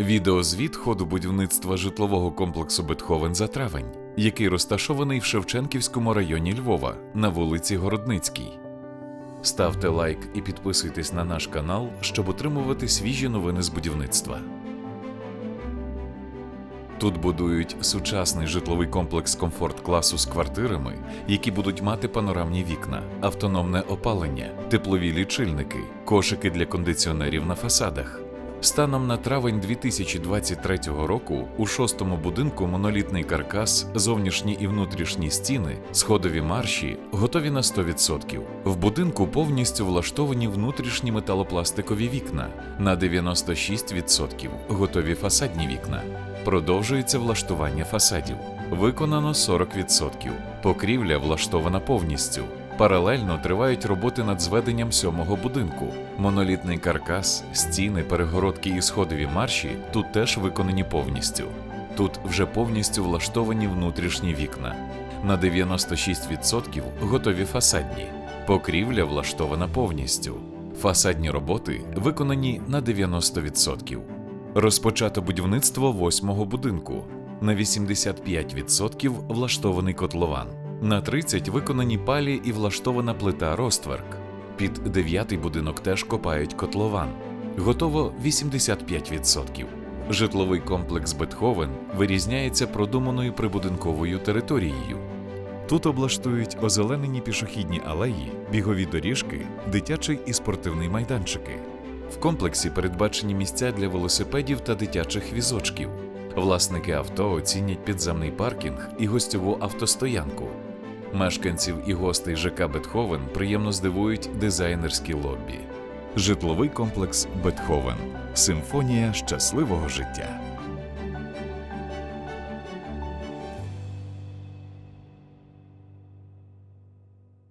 Відеозвіт ходу будівництва житлового комплексу Бетховен за травень, який розташований в Шевченківському районі Львова на вулиці Городницькій. Ставте лайк і підписуйтесь на наш канал, щоб отримувати свіжі новини з будівництва. Тут будують сучасний житловий комплекс комфорт класу з квартирами, які будуть мати панорамні вікна, автономне опалення, теплові лічильники, кошики для кондиціонерів на фасадах. Станом на травень 2023 року у шостому будинку монолітний каркас, зовнішні і внутрішні стіни, сходові марші готові на 100%. В будинку повністю влаштовані внутрішні металопластикові вікна на 96%, готові фасадні вікна. Продовжується влаштування фасадів. Виконано 40%. Покрівля влаштована повністю. Паралельно тривають роботи над зведенням сьомого будинку. Монолітний каркас, стіни, перегородки і сходові марші тут теж виконані повністю. Тут вже повністю влаштовані внутрішні вікна. На 96% готові фасадні. Покрівля влаштована повністю. Фасадні роботи виконані на 90%. Розпочато будівництво восьмого будинку. На 85% влаштований котлован. На 30 виконані палі і влаштована плита Ростверк. Під дев'ятий будинок теж копають котлован. Готово 85%. Житловий комплекс Бетховен вирізняється продуманою прибудинковою територією. Тут облаштують озеленені пішохідні алеї, бігові доріжки, дитячий і спортивний майданчики. В комплексі передбачені місця для велосипедів та дитячих візочків. Власники авто оцінять підземний паркінг і гостьову автостоянку. Мешканців і гостей ЖК Бетховен приємно здивують дизайнерські лобі. Житловий комплекс Бетховен. Симфонія щасливого життя.